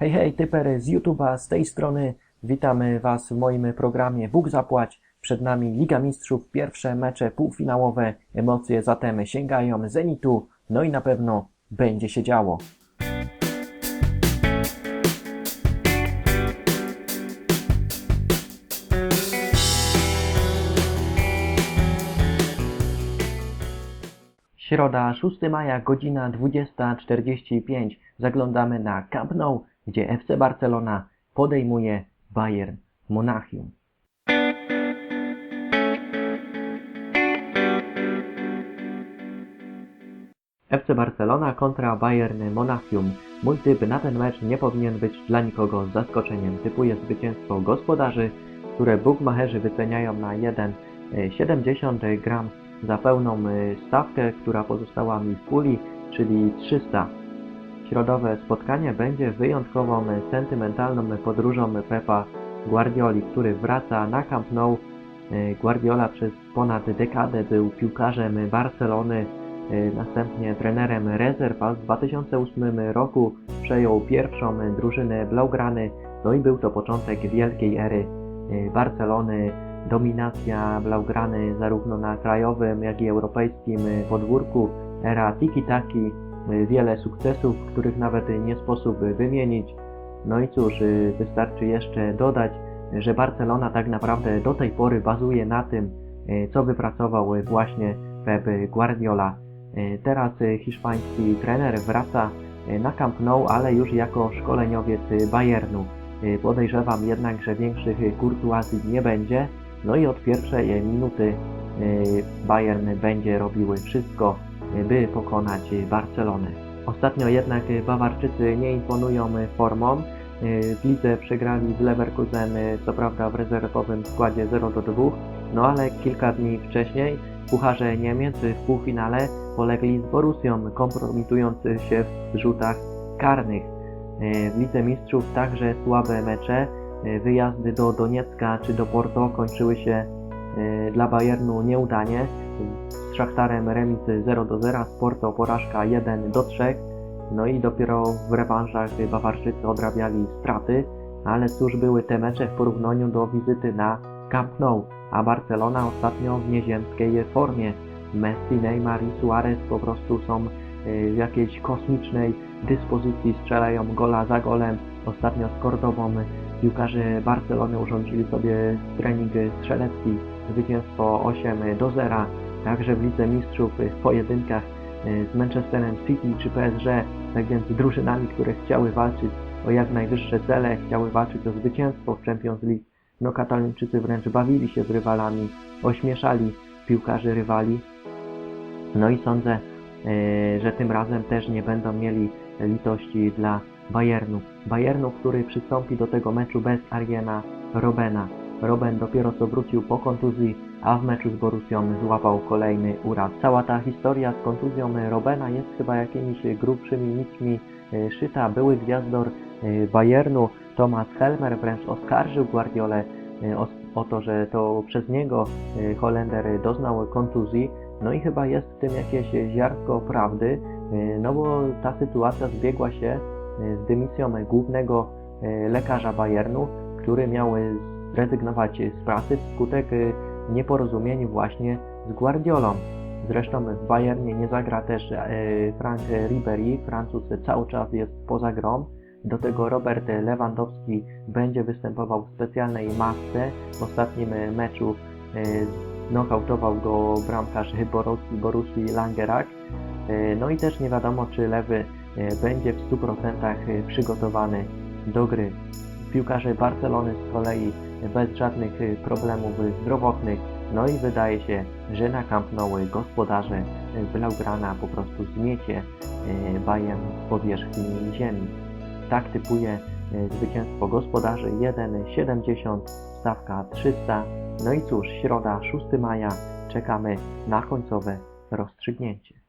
Hej, hej, typery z YouTube'a, z tej strony. Witamy Was w moim programie Bóg Zapłać. Przed nami Liga Mistrzów, pierwsze mecze półfinałowe. Emocje zatem sięgają Zenitu, no i na pewno będzie się działo. Środa, 6 maja, godzina 20.45. Zaglądamy na Camp Nou, gdzie FC Barcelona podejmuje Bayern Monachium. FC Barcelona kontra Bayern Monachium. Mój typ na ten mecz nie powinien być dla nikogo zaskoczeniem. Typuję zwycięstwo gospodarzy, które bukmacherzy wyceniają na 1,70 gram za pełną y, stawkę, która pozostała mi w puli, czyli 300. Środowe spotkanie będzie wyjątkową sentymentalną podróżą Pepa Guardioli, który wraca na Camp Nou. Guardiola przez ponad dekadę był piłkarzem Barcelony, następnie trenerem rezerw, a w 2008 roku przejął pierwszą drużynę Blaugrany, no i był to początek wielkiej ery Barcelony, dominacja Blaugrany zarówno na krajowym, jak i europejskim podwórku, era tiki-taki, wiele sukcesów, których nawet nie sposób wymienić. No i cóż, y, wystarczy jeszcze dodać, że Barcelona tak naprawdę do tej pory bazuje na tym, y, co wypracował właśnie Pep Guardiola. Y, Teraz y, hiszpański trener wraca y, na Camp Nou, ale już jako szkoleniowiec y, Bayernu. Y, Podejrzewam jednak, że większych y, kurtuazji nie będzie. No i od pierwszej minuty y, Bayern będzie robił wszystko, y, by pokonać Barcelonę. Ostatnio jednak Bawarczycy nie imponują formą. W lidze przegrali z Leverkusen, co prawda w rezerwowym składzie 0 do 2, no ale kilka dni wcześniej Pucharze Niemiec w półfinale polegli z Borussią, kompromitując się w rzutach karnych. W Lidze Mistrzów także słabe mecze. Wyjazdy do Doniecka czy do Porto kończyły się y, dla Bayernu nieudanie. Z Szachtarem remis 0 do 0, z Porto porażka 1 do 3. No i dopiero w rewanżach Bawarczycy odrabiali straty, ale cóż były te mecze w porównaniu do wizyty na Camp Nou, a Barcelona ostatnio w nieziemskiej formie. Messi, Neymar i Suarez po prostu są y, w jakiejś kosmicznej dyspozycji, strzelają gola za golem. Ostatnio z Cordobą piłkarze Barcelony urządzili sobie trening strzelecki, zwycięstwo 8 do 0. Także w Lidze Mistrzów w pojedynkach y, z Manchesterem City czy PSG, tak więc drużynami, które chciały walczyć o jak najwyższe cele, chciały walczyć o zwycięstwo w Champions League. No Katalończycy wręcz bawili się z rywalami, ośmieszali piłkarzy rywali. No i sądzę, e, że tym razem też nie będą mieli litości dla Bayernu. Bayernu, który przystąpi do tego meczu bez Ariana Robena. Roben dopiero co wrócił po kontuzji, a w meczu z Borussią złapał kolejny uraz. Cała ta historia z kontuzją Robena jest chyba jakimiś grubszymi nićmi e, szyta. Były gwiazdor e, Bayernu, Thomas Helmer wręcz oskarżył Guardiolę e, o, o to, że to przez niego Holender doznał kontuzji. No i chyba jest w tym jakieś ziarnko prawdy, no bo ta sytuacja zbiegła się z dymisją głównego lekarza Bayernu, który miał zrezygnować z pracy wskutek nieporozumień właśnie z Guardiolą. Zresztą w Bayernie nie zagra też e, Frank Ribery, Francuz cały czas jest poza grą. Do tego Robert Lewandowski będzie występował w specjalnej masce. W ostatnim e, meczu e, nokautował go bramkarz Borussii, Borussii Langerak. E, No i też nie wiadomo, czy Lewy e, będzie w 100% przygotowany do gry. Piłkarze Barcelony z kolei bez żadnych e, problemów zdrowotnych. No i wydaje się, że na Camp Nou gospodarze e, Blaugrana po prostu zmiecie e, Bayern z powierzchni ziemi. Tak typuje zwycięstwo gospodarzy 1,70, stawka 300. No i cóż, środa 6 maja, czekamy na końcowe rozstrzygnięcie.